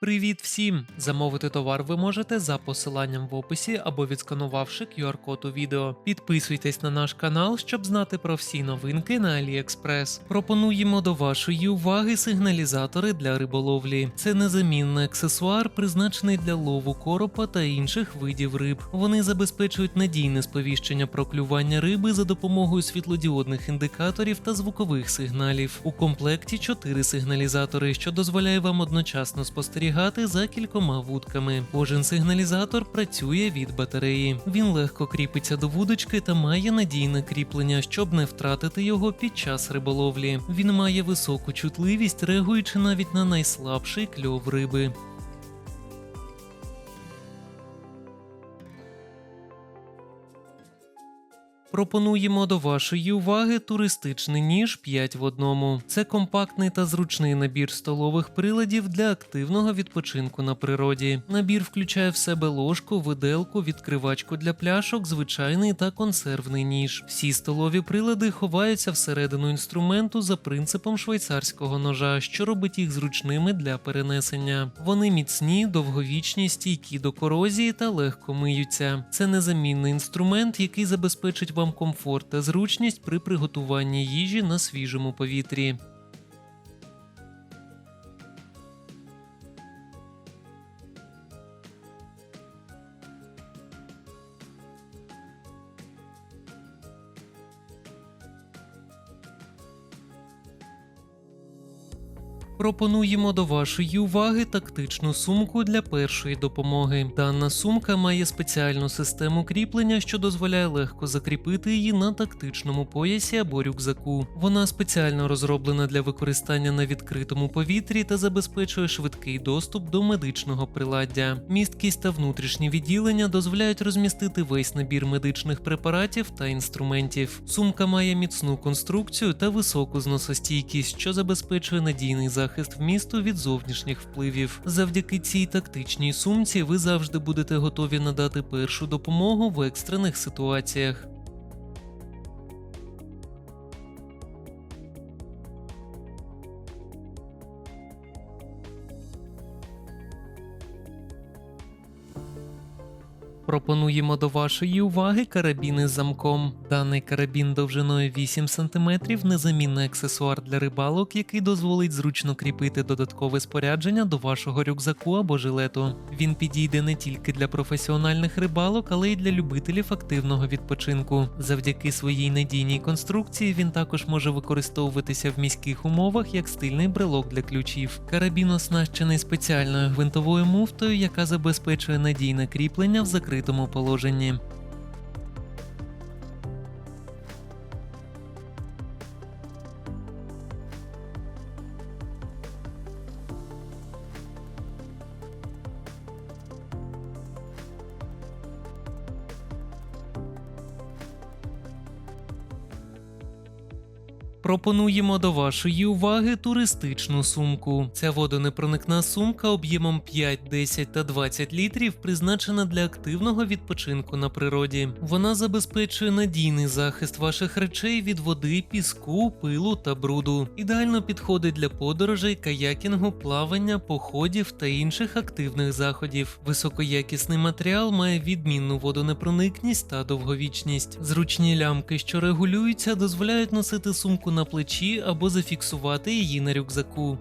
Привіт всім! Замовити товар ви можете за посиланням в описі або відсканувавши QR-код у відео. Підписуйтесь на наш канал, щоб знати про всі новинки на AliExpress. Пропонуємо до вашої уваги сигналізатори для риболовлі. Це незамінний аксесуар, призначений для лову коропа та інших видів риб. Вони забезпечують надійне сповіщення про клювання риби за допомогою світлодіодних індикаторів та звукових сигналів. У комплекті 4 сигналізатори, що дозволяє вам одночасно спостерігати за кількома вудками. Кожен сигналізатор працює від батареї. Він легко кріпиться до вудочки та має надійне кріплення, щоб не втратити його під час риболовлі. Він має високу чутливість, реагуючи навіть на найслабший кльов риби. Пропонуємо до вашої уваги туристичний ніж 5 в одному. Це компактний та зручний набір столових приладів для активного відпочинку на природі. Набір включає в себе ложку, виделку, відкривачку для пляшок, звичайний та консервний ніж. Всі столові прилади ховаються всередину інструменту за принципом швейцарського ножа, що робить їх зручними для перенесення. Вони міцні, довговічні, стійкі до корозії та легко миються. Це незамінний інструмент, який забезпечить вам комфорт та зручність при приготуванні їжі на свіжому повітрі. Пропонуємо до вашої уваги тактичну сумку для першої допомоги. Дана сумка має спеціальну систему кріплення, що дозволяє легко закріпити її на тактичному поясі або рюкзаку. Вона спеціально розроблена для використання на відкритому повітрі та забезпечує швидкий доступ до медичного приладдя. Місткість та внутрішні відділення дозволяють розмістити весь набір медичних препаратів та інструментів. Сумка має міцну конструкцію та високу зносостійкість, що забезпечує надійний захист вмісту від зовнішніх впливів. Завдяки цій тактичній сумці ви завжди будете готові надати першу допомогу в екстрених ситуаціях. Пропонуємо до вашої уваги карабіни з замком. Даний карабін довжиною 8 см незамінний аксесуар для рибалок, який дозволить зручно кріпити додаткове спорядження до вашого рюкзаку або жилету. Він підійде не тільки для професіональних рибалок, але й для любителів активного відпочинку. Завдяки своїй надійній конструкції він також може використовуватися в міських умовах як стильний брелок для ключів. Карабін оснащений спеціальною гвинтовою муфтою, яка забезпечує надійне кріплення в закритому положенні. Пропонуємо до вашої уваги туристичну сумку. Ця водонепроникна сумка об'ємом 5, 10 та 20 літрів призначена для активного відпочинку на природі. Вона забезпечує надійний захист ваших речей від води, піску, пилу та бруду. Ідеально підходить для подорожей, каякінгу, плавання, походів та інших активних заходів. Високоякісний матеріал має відмінну водонепроникність та довговічність. Зручні лямки, що регулюються, дозволяють носити сумку на плечі або зафіксувати її на рюкзаку.